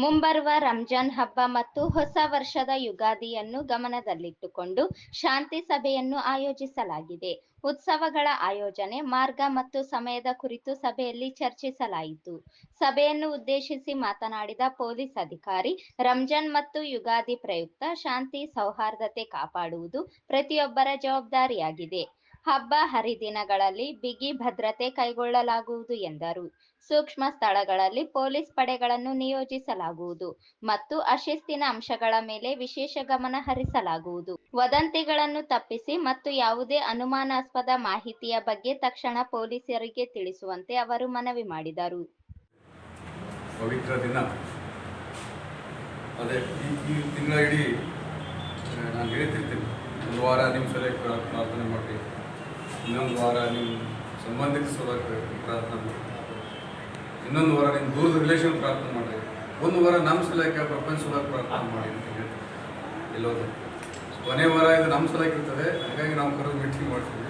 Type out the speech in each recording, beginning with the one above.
ಮುಂಬರುವ ರಂಜಾನ್ ಹಬ್ಬ ಮತ್ತು ಹೊಸ ವರ್ಷದ ಯುಗಾದಿಯನ್ನು ಗಮನದಲ್ಲಿಟ್ಟುಕೊಂಡು ಶಾಂತಿ ಸಭೆಯನ್ನು ಆಯೋಜಿಸಲಾಗಿದೆ. ಉತ್ಸವಗಳ ಆಯೋಜನೆ, ಮಾರ್ಗ ಮತ್ತು ಸಮಯದ ಕುರಿತು ಸಭೆಯಲ್ಲಿ ಚರ್ಚಿಸಲಾಯಿತು. ಸಭೆಯನ್ನು ಉದ್ದೇಶಿಸಿ ಮಾತನಾಡಿದ ಪೊಲೀಸ್ ಅಧಿಕಾರಿ, ರಂಜಾನ್ ಮತ್ತು ಯುಗಾದಿ ಪ್ರಯುಕ್ತ ಶಾಂತಿ ಸೌಹಾರ್ದತೆ ಕಾಪಾಡುವುದು ಪ್ರತಿಯೊಬ್ಬರ ಜವಾಬ್ದಾರಿಯಾಗಿದೆ. ಹಬ್ಬ ಹರಿದಿನಗಳಲ್ಲಿ ಬಿಗಿ ಭದ್ರತೆ ಕೈಗೊಳ್ಳಲಾಗುವುದು ಎಂದರು. ಸೂಕ್ಷ್ಮ ಸ್ಥಳಗಳಲ್ಲಿ ಪೊಲೀಸ್ ಪಡೆಗಳನ್ನು ನಿಯೋಜಿಸಲಾಗುವುದು ಮತ್ತು ಅಶಿಸ್ತಿನ ಅಂಶಗಳ ಮೇಲೆ ವಿಶೇಷ ಗಮನ ಹರಿಸಲಾಗುವುದು. ವದಂತಿಗಳನ್ನು ತಪ್ಪಿಸಿ ಮತ್ತು ಯಾವುದೇ ಅನುಮಾನಾಸ್ಪದ ಮಾಹಿತಿಯ ಬಗ್ಗೆ ತಕ್ಷಣ ಪೊಲೀಸರಿಗೆ ತಿಳಿಸುವಂತೆ ಅವರು ಮನವಿ ಮಾಡಿದರು. ಪವಿತ್ರ ದಿನ. ಅದೇ, ಈ ತಿಂಗಳ ಇಡೀ ನಾನು ಹೇಳ್ತಿರ್ತೀನಿ ಒಂದು ವಾರ ನಿಮ್ಮ ಸಲ ಪ್ರಾರ್ಥನೆ ಮಾಡಿ ಇನ್ನೊಂದು ವಾರ ನಿಮ್ಮ ಸಂಬಂಧಿಕ ಪ್ರಾರ್ಥನೆ ಮಾಡಿ. ಇನ್ನೊಂದು ವಾರ ನಿಮ್ಮ ದೂರದ ರಿಲೇಷನ್ ಪ್ರಾರ್ಥನೆ ಮಾಡಿ. ಒಂದು ವಾರ ನಮ್ಮ ಸಲಕ್ಕೆ ಪ್ರಪಂಚ ಪ್ರಾರ್ಥನೆ ಮಾಡಿ ಅಂತ ಹೇಳ್ತೀವಿ ಎಲ್ಲೋದು ಕೊನೆ ವಾರ ಇದು ನಮ್ಮ ಸಲಕ್ಕೆ ಇರ್ತದೆ. ಹಾಗಾಗಿ ನಾವು ಕರೆದು ಮೀಟಿಂಗ್ ಮಾಡ್ತೀವಿ.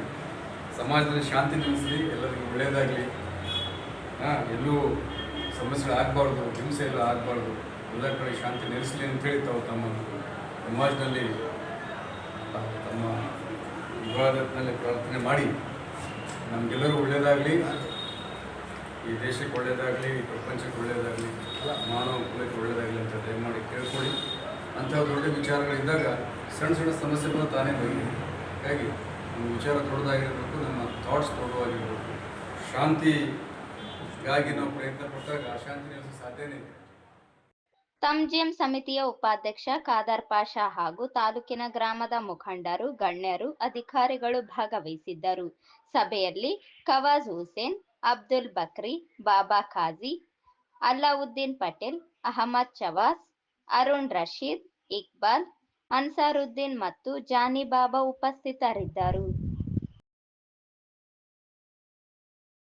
ಸಮಾಜದಲ್ಲಿ ಶಾಂತಿ ನೆಲೆಸಲಿ ಎಲ್ಲರಿಗೂ ಒಳ್ಳೆಯದಾಗಲಿ. ಹಾಂ, ಎಲ್ಲೂ ಸಮಸ್ಯೆ ಆಗಬಾರ್ದು, ಹಿಂಸೆ ಎಲ್ಲ ಆಗಬಾರ್ದು. ಎಲ್ಲ ಕಡೆ ಶಾಂತಿ ನೆಲೆಸಲಿ ಅಂತೇಳಿ ತಾವು ತಮ್ಮ ಸಮಾಜದಲ್ಲಿ ತಮ್ಮ ವಿವಾದತ್ನಲ್ಲಿ ಪ್ರಾರ್ಥನೆ ಮಾಡಿ, ನಮಗೆಲ್ಲರೂ ಒಳ್ಳೆಯದಾಗಲಿ ಈ ದೇಶಕ್ಕೆ ಒಳ್ಳೆಯದಾಗಲಿ ಈ ಪ್ರಪಂಚಕ್ಕೆ ಒಳ್ಳೆಯದಾಗಲಿ ಮಾನವ ಕುಲಕ್ಕೆ ಒಳ್ಳೆಯದಾಗಲಿ ಅಂತ ದಯಮಾಡಿ ಕೇಳ್ಕೊಳ್ಳಿ. ಅಂಥ ದೊಡ್ಡ ವಿಚಾರಗಳಿದ್ದಾಗ ಸಣ್ಣ ಸಣ್ಣ ಸಮಸ್ಯೆಗಳು ತಾನೇ ಬರಲಿ. ಹಾಗಾಗಿ ನಮ್ಮ ವಿಚಾರ ದೊಡ್ಡದಾಗಿರಬೇಕು, ನಮ್ಮ ಥಾಟ್ಸ್ ದೊಡ್ಡವಾಗಿರಬೇಕು. ಶಾಂತಿಗಾಗಿ ನಾವು ಪ್ರಯತ್ನ ಪಟ್ಟಾಗ ಅಶಾಂತಿ ನಿಲ್ಲಿಸಲು ಸಾಧ್ಯನೇ ತಂಜಿಯಂ ಸಮಿತಿಯ ಉಪಾಧ್ಯಕ್ಷ ಖಾದರ್ ಪಾಷಾ ಹಾಗೂ ತಾಲೂಕಿನ ಗ್ರಾಮದ ಮುಖಂಡರು, ಗಣ್ಯರು, ಅಧಿಕಾರಿಗಳು ಭಾಗವಹಿಸಿದ್ದರು. ಸಭೆಯಲ್ಲಿ ಕವಾಜ್ ಹುಸೇನ್, ಅಬ್ದುಲ್ ಬಕ್ರಿ, ಬಾಬಾ ಖಾಜಿ, ಅಲ್ಲಾವುದ್ದೀನ್ ಪಟೇಲ್, ಅಹಮದ್ ಚವಾಸ್ ಅರುಣ್ ರಶೀದ್, ಇಕ್ಬಾಲ್, ಅನ್ಸಾರುದ್ದೀನ್ ಮತ್ತು ಜಾನಿ ಬಾಬಾ ಉಪಸ್ಥಿತರಿದ್ದರು.